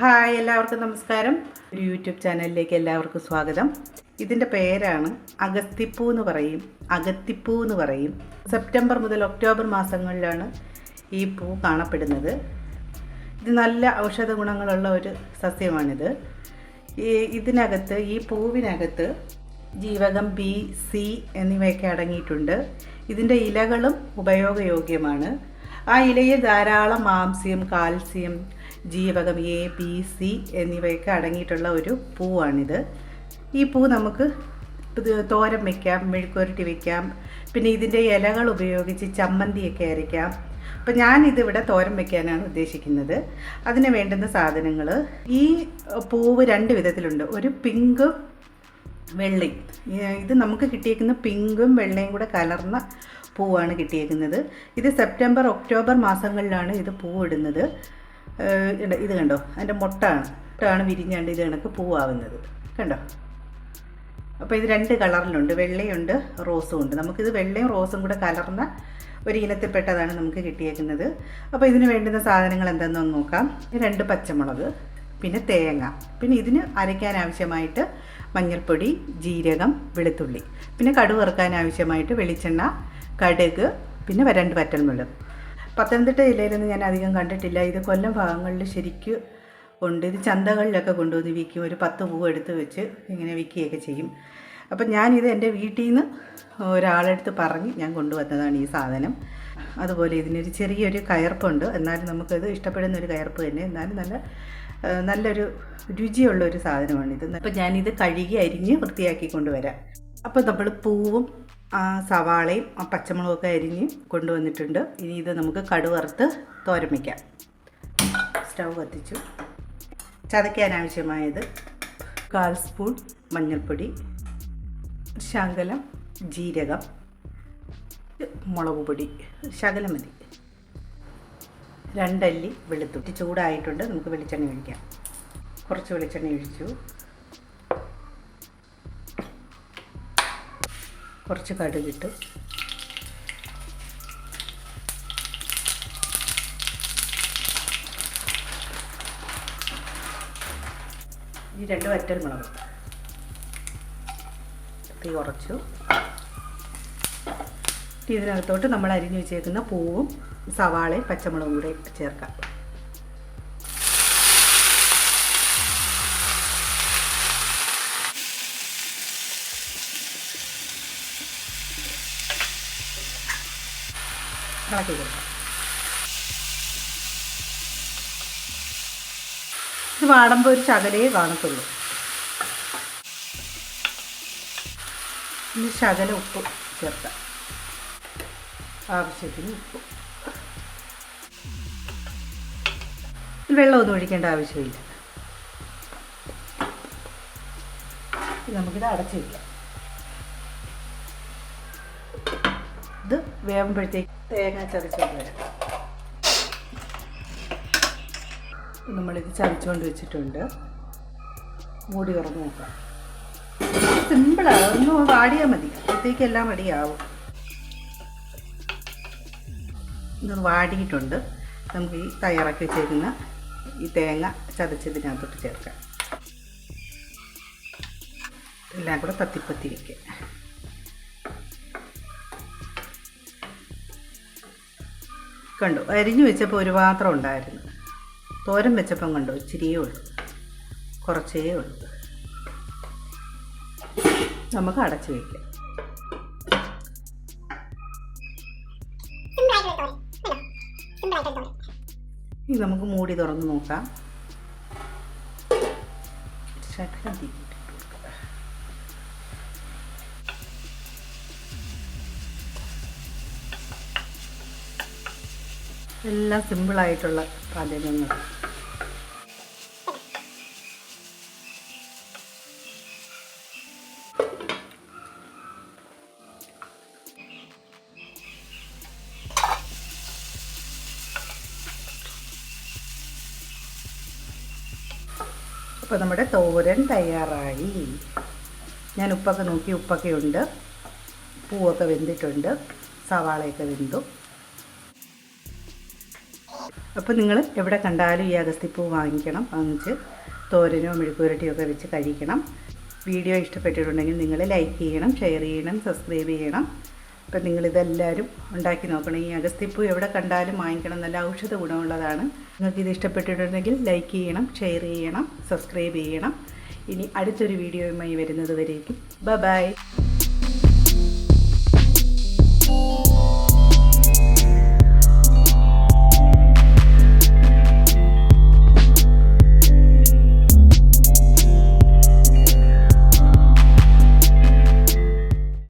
Hi എല്ലാവർക്കും നമസ്കാരം. ഒരു യൂട്യൂബ് ചാനലിലേക്ക് എല്ലാവർക്കും സ്വാഗതം. ഇതിന്റെ പേരാണ് അഗത്തിപ്പൂ എന്ന് പറയും. അഗത്തിപ്പൂ എന്ന് പറയും. സെപ്റ്റംബർ മുതൽ ഒക്ടോബർ മാസങ്ങളിലാണ് ഈ പൂ കാണപ്പെടുന്നത്. ഇത് നല്ല ഔഷധ ഗുണങ്ങളുള്ള ഒരു സസ്യമാണിത്. ഈ ഇതിനകത്ത് ഈ പൂവിനകത്ത് ജീവകം ബി സി എന്നിവയൊക്കെ അടങ്ങിയിട്ടുണ്ട്. ഇതിന്റെ ഇലകളും ഉപയോഗയോഗ്യമാണ്. ആ ഇലയിൽ ധാരാളം മാംസ്യം കാൽസ്യം ജീവകം എ ബി സി എന്നിവയൊക്കെ അടങ്ങിയിട്ടുള്ള ഒരു പൂവാണിത്. ഈ പൂ നമുക്ക് തോരം തോരൻ വയ്ക്കാം മെഴുക്കുരട്ടി വയ്ക്കാം പിന്നെ ഇതിന്റെ ഇലകൾ ഉപയോഗിച്ച് ചമ്മന്തിയൊക്കെ അരയ്ക്കാം. അപ്പം ഞാനിതിവിടെ തോരൻ വയ്ക്കാനാണ് ഉദ്ദേശിക്കുന്നത്. അതിന് വേണ്ടുന്ന സാധനങ്ങൾ. ഈ പൂവ് രണ്ട് വിധത്തിലുണ്ട്. ഒരു പിങ്കും വെള്ളയും ഇത് നമുക്ക് കിട്ടിയേക്കുന്ന പിങ്കും വെള്ളയും കൂടെ കലർന്ന പൂവാണ് കിട്ടിയേക്കുന്നത്. ഇത് സെപ്റ്റംബർ ഒക്ടോബർ മാസങ്ങളിലാണ് ഇത് പൂവിടുന്നത്. ഇത് കണ്ടോ? അതിന്റെ മുട്ടാണ്. മുട്ടാണ് വിരിഞ്ഞാണ്ട് ഇത് കണക്ക് പൂവാവുന്നത് കണ്ടോ? അപ്പോൾ ഇത് രണ്ട് കളറിലുണ്ട്. വെള്ളയുണ്ട് റോസും ഉണ്ട്. നമുക്കിത് വെള്ളയും റോസും കൂടെ കലർന്ന ഒരു ഇനത്തിൽപ്പെട്ടതാണ് നമുക്ക് കിട്ടിയേക്കുന്നത്. അപ്പോൾ ഇതിന് വേണ്ടുന്ന സാധനങ്ങൾ എന്തെന്നൊന്ന് നോക്കാം. രണ്ട് പച്ചമുളക് പിന്നെ തേങ്ങ. പിന്നെ ഇതിന് അരയ്ക്കാൻ ആവശ്യമായിട്ട് മഞ്ഞൾപ്പൊടി ജീരകം വെളുത്തുള്ളി. പിന്നെ കടുവറുക്കാൻ ആവശ്യമായിട്ട് വെളിച്ചെണ്ണ കടുക് പിന്നെ രണ്ട് വറ്റൽമുളക്. പത്തനംതിട്ട ജില്ലയിലൊന്നും ഞാൻ അധികം കണ്ടിട്ടില്ല. ഇത് കൊല്ലം ഭാഗങ്ങളിൽ ശരിക്കും ഉണ്ട്. ഇത് ചന്തകളിലൊക്കെ കൊണ്ടുവന്ന് വിൽക്കും. ഒരു പത്ത് പൂവ് എടുത്ത് വെച്ച് ഇങ്ങനെ വിൽക്കുകയൊക്കെ ചെയ്യും. അപ്പം ഞാനിത് എന്റെ വീട്ടിൽ നിന്ന് ഒരാളെടുത്ത് പറഞ്ഞ് ഞാൻ കൊണ്ടുവന്നതാണ് ഈ സാധനം. അതുപോലെ ഇതിനൊരു ചെറിയൊരു കയർപ്പുണ്ട്. എന്നാലും നമുക്കത് ഇഷ്ടപ്പെടുന്ന ഒരു കയർപ്പ് തന്നെ. എന്നാലും നല്ല നല്ലൊരു രുചിയുള്ള ഒരു സാധനമാണിത്. അപ്പം ഞാനിത് കഴുകി അരിഞ്ഞ് വൃത്തിയാക്കി കൊണ്ടുവരാം. അപ്പോൾ നമ്മൾ പൂവും ആ സവാളയും ആ പച്ചമുളകൊക്കെ അരിഞ്ഞ് കൊണ്ടുവന്നിട്ടുണ്ട്. ഇനി ഇത് നമുക്ക് കടുവറുത്ത് തോരൻ വയ്ക്കാം സ്റ്റൗ കത്തിച്ചു. ചതയ്ക്കാൻ ആവശ്യമായത് കാൽ സ്പൂൺ മഞ്ഞൾപ്പൊടി ശകലം ജീരകം മുളക് പൊടി. ശകലം മതി. രണ്ടല്ലി വെളുത്തുള്ളി. ചൂടായിട്ടുണ്ട്. നമുക്ക് വെളിച്ചെണ്ണ ഒഴിക്കാം. കുറച്ച് വെളിച്ചെണ്ണ ഒഴിച്ചു. കുറച്ച് കടുകിട്ട് ഈ രണ്ട് വറ്റൽ മുളക് തീ കുറച്ചു ഇതിനകത്തോട്ട് നമ്മൾ അരിഞ്ഞു വെച്ചേക്കുന്ന പൂവും സവാളയും പച്ചമുളകും കൂടെ ചേർക്കാം. ഇളക്കി കൊടുക്കാം. ഇത് വാടുമ്പോൾ ഒരു ശകലേ കാണത്തുള്ളൂ ഇനി ശകല ഉപ്പ് ചേർക്കാം. ആവശ്യത്തിന് ഉപ്പ്. വെള്ളമൊന്നും ഒഴിക്കേണ്ട ആവശ്യമില്ല. നമുക്കിത് അടച്ചു വയ്ക്കാം ഇത് വേകുമ്പോഴത്തേക്ക് തേങ്ങ ചതച്ചുകൊണ്ട് വരാം. നമ്മളിത് ചതച്ചുകൊണ്ട് വെച്ചിട്ടുണ്ട്. മൂടി തുറന്ന് നോക്കാം. സിമ്പിളാണ് ഒന്ന് വാടിയാൽ മതി. അപ്പോഴത്തേക്ക് എല്ലാം മടിയാവും ഇത് വാടിയിട്ടുണ്ട്. നമുക്ക് ഈ തയ്യാറാക്കി വെച്ചേക്കുന്ന ഈ തേങ്ങ ചതച്ചതിനകത്തോട്ട് ചേർക്കാം. എല്ലാം കൂടെ തത്തിപ്പത്തി വയ്ക്കുക കണ്ടു. അരിഞ്ഞു വെച്ചപ്പോൾ ഒരു പാത്രം ഉണ്ടായിരുന്നു. തോരൻ വെച്ചപ്പം കണ്ടു. ഇച്ചിരിയേ ഉള്ളൂ. കുറച്ചേ ഉള്ളൂ. നമുക്ക് അടച്ചു വയ്ക്കാം ഇനി നമുക്ക് മൂടി തുറന്ന് നോക്കാം. ശകലം എല്ലാം സിമ്പിളായിട്ടുള്ള പാചകങ്ങൾ. അപ്പോൾ നമ്മുടെ തോരൻ തയ്യാറായി. ഞാൻ ഉപ്പൊക്കെ നോക്കി ഉപ്പൊക്കെ ഉണ്ട്. പൂവൊക്കെ വെന്തിട്ടുണ്ട്. സവാളയൊക്കെ വെന്തു. അപ്പോൾ നിങ്ങൾ എവിടെ കണ്ടാലും ഈ അഗസ്തിപ്പൂ വാങ്ങിക്കണം വാങ്ങിച്ച് തോരനോ മെഴുക്കുരട്ടിയോ ഒക്കെ വെച്ച് കഴിക്കണം. വീഡിയോ ഇഷ്ടപ്പെട്ടിട്ടുണ്ടെങ്കിൽ നിങ്ങൾ ലൈക്ക് ചെയ്യണം ഷെയർ ചെയ്യണം സബ്സ്ക്രൈബ് ചെയ്യണം. അപ്പം നിങ്ങളിതെല്ലാവരും ഉണ്ടാക്കി നോക്കണം. ഈ അഗസ്തിപ്പൂ എവിടെ കണ്ടാലും വാങ്ങിക്കണം നല്ല ഔഷധ ഗുണമുള്ളതാണ്. നിങ്ങൾക്ക് ഇത് ഇഷ്ടപ്പെട്ടിട്ടുണ്ടെങ്കിൽ ലൈക്ക് ചെയ്യണം ഷെയർ ചെയ്യണം സബ്സ്ക്രൈബ് ചെയ്യണം. ഇനി അടുത്തൊരു വീഡിയോയുമായി വരുന്നത് വരേക്കും. ബ ബൈ.